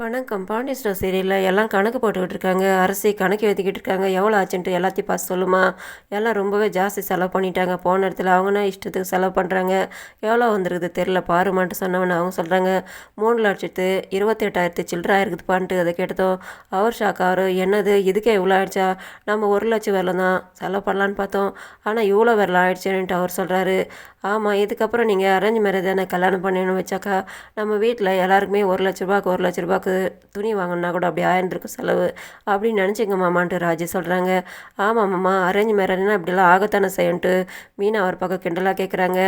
வணக்கம். பாண்டியன் ஸ்டோர் சீரியலில் எல்லாம் கணக்கு போட்டுக்கிட்டு இருக்காங்க அரிசி கணக்கு எழுதிக்கிட்டு இருக்காங்க எவ்வளோ ஆச்சுன்ட்டு எல்லாத்தையும் பார்த்து சொல்லுமா. எல்லாம் ரொம்பவே ஜாஸ்தி செலவு பண்ணிட்டாங்க. போன இடத்துல அவங்கன்னா இஷ்டத்துக்கு செலவு பண்ணுறாங்க எவ்வளோ வந்துருக்குது தெரில பாருமான்ட்டு சொன்னவன அவங்க சொல்கிறாங்க மூணு லட்சத்து இருபத்தெட்டாயிரத்து சில்லற ஆயிருக்குதுப்பான்ட்டு அதை கேட்டதும் அவர் ஷாக் அவர் என்னது? இதுக்கே இவ்வளோ ஆயிடுச்சா? நம்ம ஒரு லட்சம் வரல தான் செலவு பண்ணலான்னு பார்த்தோம். ஆனால் இவ்வளோ வரல ஆயிடுச்சுன்ட்டு அவர் சொல்கிறாரு ஆமாம் இதுக்கப்புறம் நீங்கள் அரேஞ்ச் மேரேஜ் தானே கல்யாணம் பண்ணணும்னு வச்சாக்கா நம்ம வீட்டில் எல்லாருக்குமே ஒரு லட்ச ரூபாய்க்கு ஒரு லட்ச ரூபாய்க்கு துணி வாங்கினா கூட அப்படி ஆயிருந்திருக்கும் செலவு அப்படின்னு நினச்சிங்க மாமான்ட்டு ராஜி சொல்கிறாங்க ஆமாம் மாமா அரேஞ்ச் மேரேஜ்னால் இப்படிலாம் ஆகத்தானே செய்யன்ட்டு மீனா அவர் பக்கம் கிண்டலாக கேட்குறாங்க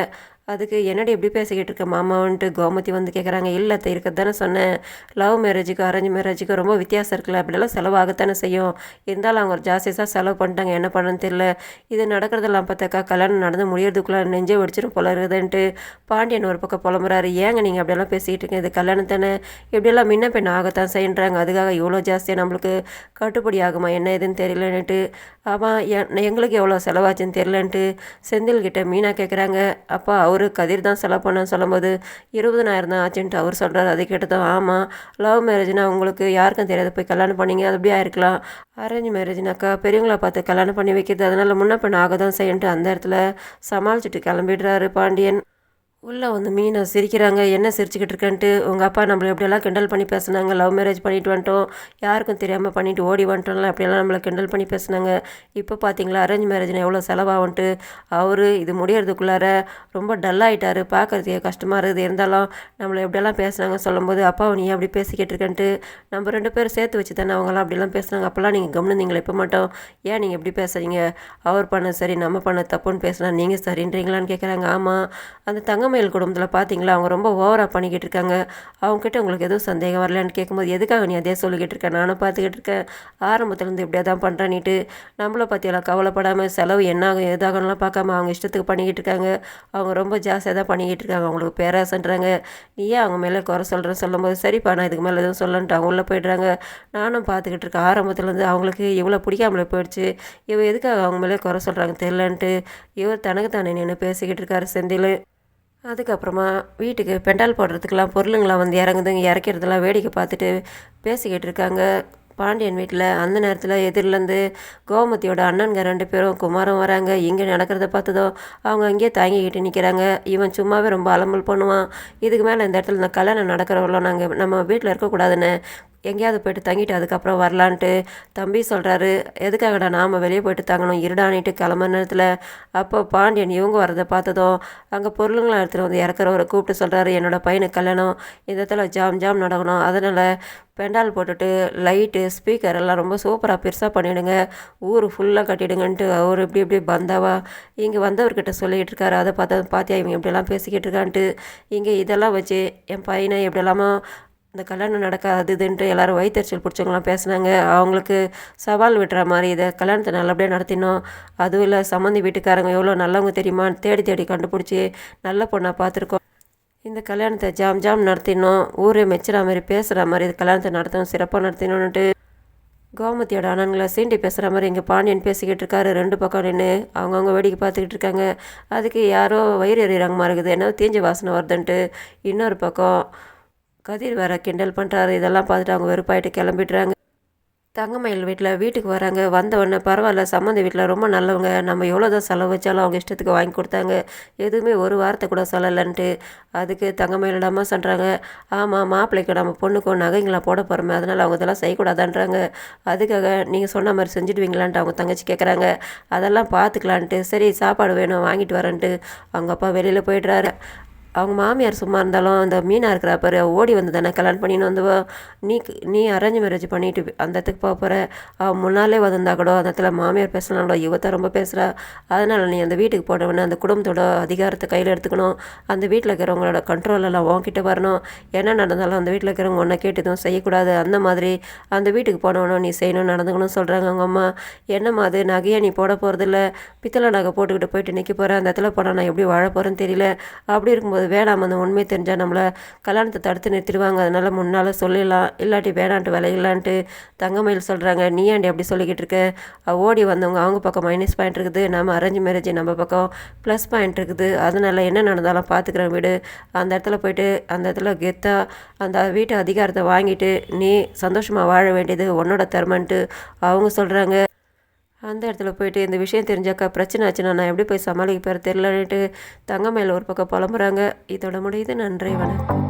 அதுக்கு என்னடி எப்படி பேசிக்கிட்டு இருக்க? மாமாவன்ட்டு கோமதி வந்து கேட்குறாங்க இல்லை இருக்கிறது தானே சொன்னேன். லவ் மேரேஜுக்கும் அரேஞ்ச் மேரேஜுக்கும் ரொம்ப வித்தியாசம் இருக்குல்ல. அப்படிலாம் செலவாகத்தானே செய்யும். இருந்தாலும் அவங்க ஒரு ஜாஸ்தியாக செலவு பண்ணிட்டாங்க. என்ன பண்ணணும்னு தெரியல. இது நடக்கிறதெல்லாம் பார்த்தாக்கா கல்யாணம் நடந்து முடியறதுக்குள்ளே நெஞ்சே வெடிச்சிடும் போல இருக்குதுன்ட்டு பாண்டியன் ஒரு பக்கம் புலம்புறாரு. ஏங்க நீங்கள் அப்படியெல்லாம் பேசிக்கிட்டு இருக்கீங்க? இது கல்யாணம் தானே? இப்படியெல்லாம் முன்ன பெண் ஆகத்தான் செய்யறாங்க. அதுக்காக இவ்வளோ ஜாஸ்தியாக நம்மளுக்கு கட்டுப்படி ஆகுமா? என்ன ஏதுன்னு தெரியலன்ட்டு ஆமாம் எ- எங்களுக்கு எவ்வளோ செலவாச்சுன்னு தெரியலன்ட்டு செந்தில்கிட்ட மீனா கேட்குறாங்க அப்பா அவர் கதிர் தான் செலவு பண்ண சொல்லும்போது இருபதனாயிரம் தான் ஆச்சுன்ட்டு அவர் சொல்கிறார் அதை கேட்டதும் ஆமாம் லவ் மேரேஜ்னா உங்களுக்கு யாருக்கும் தெரியாது. போய் கல்யாணம் பண்ணிங்க அது அப்படியே இருக்கலாம். அரேஞ்ச் மேரேஜ்னாக்கா பெரியவங்கள பார்த்து கல்யாணம் பண்ணி வைக்கிறது அதனால் முன்ன பெண் ஆக தான் செய்யன்ட்டு அந்த இடத்துல சமாளிச்சுட்டு கிளம்பிடுறாரு பாண்டியன். உள்ளே வந்து மீனை சிரிக்கிறாங்க என்ன சிரிச்சுக்கிட்டு இருக்கேன்ட்டு? உங்கள் அப்பா நம்மளை எப்படியெல்லாம் கிண்டல் பண்ணி பேசுனாங்க? லவ் மேரேஜ் பண்ணிட்டு வந்துட்டோம். யாருக்கும் தெரியாமல் பண்ணிட்டு ஓடி வந்துட்டோம்ல அப்படியெல்லாம் நம்மளை கிண்டல் பண்ணி பேசுனாங்க? இப்போ பார்த்தீங்களா அரேஞ்ச் மேரேஜ்னா எவ்வளோ செலவாகும்ட்டு அவர் இது முடியறதுக்குள்ளார ரொம்ப டல்லாகிட்டார் பார்க்கறதுக்கே கஷ்டமாக இருக்குது. இருந்தாலும் நம்மளை எப்படியெல்லாம் பேசுனாங்க சொல்லும்போது அப்பாவை நீ அப்படி பேசிக்கிட்டு இருக்கேன்ட்டு? நம்ம ரெண்டு பேரும் சேர்த்து வச்சு தானே அவங்களாம் அப்படிலாம் பேசுனாங்க. அப்போல்லாம் நீங்கள் கவனிந்தீங்களா இப்போ மட்டும் ஏன் நீங்கள் எப்படி பேசுகிறீங்க அவர் பண்ண சரி நம்ம பண்ண தப்புன்னு பேசுனா நீங்கள் சரின்றீங்களான்னு கேட்குறாங்க ஆமாம் அந்த தங்க தங்கமயில் குடும்பத்தில் பார்த்தீங்களா அவங்க ரொம்ப ஓவராக பண்ணிக்கிட்டு இருக்காங்க. அவங்ககிட்ட உங்களுக்கு எதுவும் சந்தேகம் வரலன்னு கேட்கும்போது எதுக்காக நீ அதே சொல்லிக்கிட்டு இருக்க? நானும் பார்த்துக்கிட்டு இருக்கேன். ஆரம்பத்துலேருந்து இப்படியே தான் பண்ணுறேன்னிட்டு நம்மளை பற்றியெல்லாம் கவலைப்படாமல் செலவு என்ன ஆகும் எதாகணும்லாம் பார்க்காம அவங்க இஷ்டத்துக்கு பண்ணிக்கிட்டு இருக்காங்க. அவங்க ரொம்ப ஜாஸ்தியாக தான் பண்ணிக்கிட்டு இருக்காங்க. அவங்களுக்கு பேராசன்றாங்க. நீயே அவங்க மேலே குறை சொல்கிறேன்னு சொல்லும்போது சரிப்பா நான் இதுக்கு மேலே எதுவும் சொல்லன்ட்டு அவங்க உள்ளே போயிடுறாங்க. நானும் பார்த்துக்கிட்டு இருக்கேன். ஆரம்பத்துலேருந்து அவங்களுக்கு இவ்வளோ பிடிக்காமலே போயிடுச்சு. இவ எதுக்காக அவங்க மேலே குறை சொல்கிறாங்க தெரிலன்ட்டு இவர் தனக்கு தானே நின்று பேசிக்கிட்டு இருக்காரு செந்தில். அதுக்கப்புறமா வீட்டுக்கு பெண்டால் போடுறதுக்கெல்லாம் பொருளுங்களாம் வந்து இறங்குதுங்க இறக்கிறதெல்லாம் வேடிக்கை பார்த்துட்டு பேசிக்கிட்டு இருக்காங்க. பாண்டியன் வீட்டில் அந்த நேரத்தில் எதிரிலேருந்து கோமதியோட அண்ணனுங்க ரெண்டு பேரும் குமாரம் வராங்க. இங்கே நடக்கிறத பார்த்ததோ அவங்க அங்கேயே தாங்கிக்கிட்டு நிற்கிறாங்க இவன் சும்மாவே ரொம்ப அலம்பல் பண்ணுவான். இதுக்கு மேலே இந்த இடத்துல இந்த கல்யாணம் நடக்கிறவங்களோ நாங்கள் நம்ம வீட்டில் இருக்கக்கூடாதுன்னு எங்கேயாவது போயிட்டு தங்கிட்டு அதுக்கப்புறம் வரலான்ட்டு தம்பி சொல்கிறாரு எதுக்காகடா நாம் வெளியே போயிட்டு தங்கணும்? இருடானிட்டு கிளம்புற நேரத்தில். அப்போ பாண்டியன் இவங்க வரதை பார்த்ததும் அங்கே பொருளுங்களாம் எடுத்துகிட்டு வந்து இறக்குறவரை கூப்பிட்டு சொல்கிறாரு என்னோடய பையனுக்கு கல்யாணம் இந்த இடத்துல ஜாம் ஜாம் நடக்கணும். அதனால் பெண்டால் போட்டுட்டு லைட்டு ஸ்பீக்கர் எல்லாம் ரொம்ப சூப்பராக பெருசாக பண்ணிவிடுங்க ஊர் ஃபுல்லாக கட்டிடுங்கன்ட்டு அவர் இப்படி இப்படி பந்தாவா இங்கே வந்தவர்கிட்ட சொல்லிகிட்டு இருக்காரு. அதை பார்த்தா பார்த்தியா இவங்க இப்படிலாம் பேசிக்கிட்டு இருக்கான்ட்டு. இங்கே இதெல்லாம் வச்சு என் பையனை எப்படியெல்லாமோ இந்த கல்யாணம் நடக்காது இதுன்ட்டு எல்லாரும் வயிற்றுச்சல் பிடிச்சவங்களாம் பேசுனாங்க. அவங்களுக்கு சவால் விட்டுற மாதிரி இதை கல்யாணத்தை நல்லபடியாக நடத்தினோம். அதுவும் இல்லை சம்மந்தி வீட்டுக்காரங்க எவ்வளோ நல்லவங்க தெரியுமா? தேடி தேடி கண்டுபிடிச்சி நல்ல பொண்ணாக பார்த்துருக்கோம். இந்த கல்யாணத்தை ஜாம் ஜாம் நடத்தினோம். ஊரே மெச்சுற மாதிரி பேசுகிற மாதிரி இது கல்யாணத்தை நடத்தணும் சிறப்பாக நடத்தினோன்ட்டு கோமதியோட அண்ணன்களை சீண்டி பேசுகிற மாதிரி இங்கே பாண்டியன் பேசிக்கிட்டு இருக்காரு. ரெண்டு பக்கம் நின்று அவங்கவுங்க வேடிக்கை பார்த்துக்கிட்டு இருக்காங்க. அதுக்கு யாரோ வயிறு எறிகிறாங்க மாதிரி இருக்குது. என்ன தீஞ்ச வாசனை வருதுன்ட்டு இன்னொரு பக்கம் கதிர் வேற கிண்டல் பண்ணுறாரு இதெல்லாம் பார்த்துட்டு அவங்க வெறுப்பாயிட்டு கிளம்பிடுறாங்க. தங்கமயில் வீட்டில் வீட்டுக்கு வராங்க. வந்த உடனே பரவாயில்ல சம்மந்தி வீட்டில் ரொம்ப நல்லவங்க. நம்ம எவ்வளோ தான் செலவு வச்சாலும் அவங்க இஷ்டத்துக்கு வாங்கி கொடுத்தாங்க. எதுவுமே ஒரு வாரத்தை கூட சொல்லலைன்ட்டு அதுக்கு தங்கமயிலிடமா சொல்கிறாங்க ஆமாம் மாப்பிள்ளைக்கு நம்ம பொண்ணுக்கும் நகைங்களாம் போட போகிறோமே அதனால் அவங்க இதெல்லாம் செய்யக்கூடாதான்றாங்க. அதுக்காக நீங்கள் சொன்ன மாதிரி செஞ்சுடுவீங்களான்ட்டு அவங்க தங்கச்சி கேட்குறாங்க அதெல்லாம் பார்த்துக்கலான்ட்டு சரி சாப்பாடு வேணும் வாங்கிட்டு வரேன்ட்டு அவங்க அப்பா வெளியில் போயிடுறாரு. அவங்க மாமியார் சும்மா இருந்தாலும் அந்த மீனாக இருக்கிறா பாரு ஓடி வந்து தானே கல்யாணம் பண்ணின்னு வந்துவோ நீ நீ அரேஞ்ச் மேரேஜ் பண்ணிட்டு அந்த இடத்துக்கு போக போகிற அவன் முன்னாலே வந்திருந்தா கூட அந்த இடத்துல மாமியார் பேசலாம்ல இவத்த ரொம்ப பேசுகிறா அதனால் நீ அந்த வீட்டுக்கு போனவொடனே அந்த குடும்பத்தோட அதிகாரத்தை கையில் எடுத்துக்கணும். அந்த வீட்டில் இருக்கிறவங்களோட கண்ட்ரோல் எல்லாம் உன்கிட்ட வரணும். என்ன நடந்தாலும் அந்த வீட்டில் இருக்கிறவங்க ஒன்றை கேட்டு எதுவும் செய்யக்கூடாது. அந்த மாதிரி அந்த வீட்டுக்கு போனவனும் நீ செய்யணும் நடந்துக்கணும்னு சொல்கிறாங்க அவங்க அம்மா. என்னம்மா அது நகையை நீ போட போகிறதில்ல பித்தளை நகை போட்டுக்கிட்டு போயிட்டு நிற்க போகிறேன் அந்த இடத்துல போனால் நான் எப்படி வாழ போகிறேன்னு தெரியல. அப்படி இருக்கும்போது அது வேணாம். அந்த உண்மை தெரிஞ்சால் நம்மளை கல்யாணத்தை தடுத்து நிறுத்திடுவாங்க. அதனால் முன்னால் சொல்லிடலாம். இல்லாட்டி வேணான்ட்டு விளையலான்ட்டு தங்கமயில் சொல்கிறாங்க நீ ஏன்டி அப்படி சொல்லிக்கிட்டு இருக்க? ஓடி வந்தவங்க அவங்க பக்கம் மைனஸ் பாயிண்ட் இருக்குது. நம்ம அரேஞ்ச் மேரேஜ் நம்ம பக்கம் ப்ளஸ் பாயிண்ட் இருக்குது. அதனால் என்ன நடந்தாலும் பார்த்துக்கிறேன் வீடு. அந்த இடத்துல போயிட்டு அந்த இடத்துல கெத்தாக அந்த வீட்டு அதிகாரத்தை வாங்கிட்டு நீ சந்தோஷமாக வாழ வேண்டியது உன்னோட திறமன்ட்டு அவங்க சொல்கிறாங்க அந்த இடத்துல போயிட்டு இந்த விஷயம் தெரிஞ்சாக்கா பிரச்சனை ஆச்சுன்னா நான் எப்படி போய் சமாளிக்க போகிற தெரிலன்ட்டு மேலே ஒரு பக்கம் புலம்புறாங்க. இதோட முடியுது. நன்றி வணக்கம்.